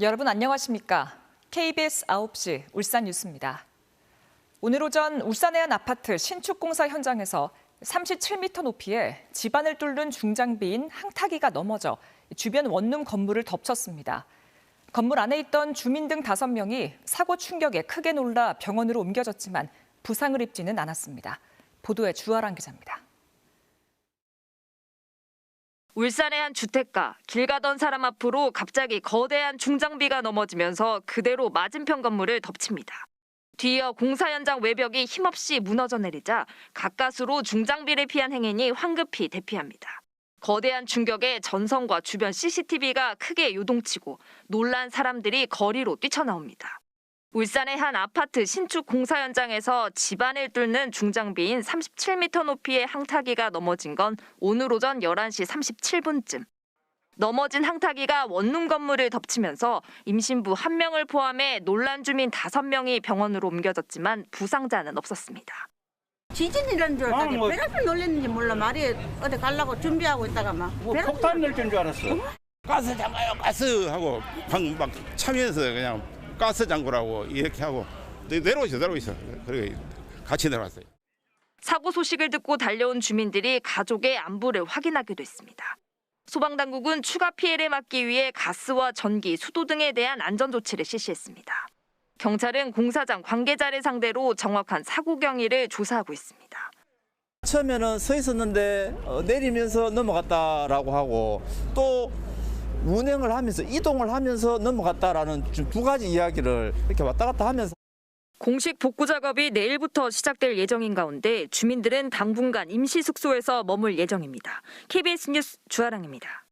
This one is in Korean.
여러분 안녕하십니까? KBS 9시 울산 뉴스입니다. 오늘 오전 울산의 한 아파트 신축 공사 현장에서 37m 높이의 집안을 뚫는 중장비인 항타기가 넘어져 주변 원룸 건물을 덮쳤습니다. 건물 안에 있던 주민 등 5명이 사고 충격에 크게 놀라 병원으로 옮겨졌지만 부상을 입지는 않았습니다. 보도에 주아랑 기자입니다. 울산의 한 주택가, 길 가던 사람 앞으로 갑자기 거대한 중장비가 넘어지면서 그대로 맞은편 건물을 덮칩니다. 뒤이어 공사 현장 외벽이 힘없이 무너져 내리자 가까스로 중장비를 피한 행인이 황급히 대피합니다. 거대한 충격에 전선과 주변 CCTV가 크게 요동치고 놀란 사람들이 거리로 뛰쳐나옵니다. 울산의 한 아파트 신축 공사 현장에서 집안을 뚫는 중장비인 37m 높이의 항타기가 넘어진 건 오늘 오전 11시 37분쯤. 넘어진 항타기가 원룸 건물을 덮치면서 임신부 1명을 포함해 놀란 주민 5명이 병원으로 옮겨졌지만 부상자는 없었습니다. 지진이라는 줄 아, 알았더니 뭐. 배 앞을 놀랬는지 몰라 말이 어디 가려고 준비하고 있다가 막 뭐 폭탄 낼줄 줄 알았어. 가스 장가요 가스 하고 방금 막 차면서 그냥 가스 장구라고 이렇게 하고 내- 내려오셔 내려오셔 그래 같이 내려왔어요. 사고 소식을 듣고 달려온 주민들이 가족의 안부를 확인하기도 했습니다. 소방당국은 추가 피해를 막기 위해 가스와 전기, 수도 등에 대한 안전 조치를 실시했습니다. 경찰은 공사장 관계자를 상대로 정확한 사고 경위를 조사하고 있습니다. 처음에는 서 있었는데 어, 내리면서 넘어갔다라고 하고 또 운행을 하면서 이동을 하면서 넘어갔다라는 두 가지 이야기를 이렇게 왔다 갔다 하면서 공식 복구 작업이 내일부터 시작될 예정인 가운데 주민들은 당분간 임시 숙소에서 머물 예정입니다. KBS 뉴스 주아랑입니다.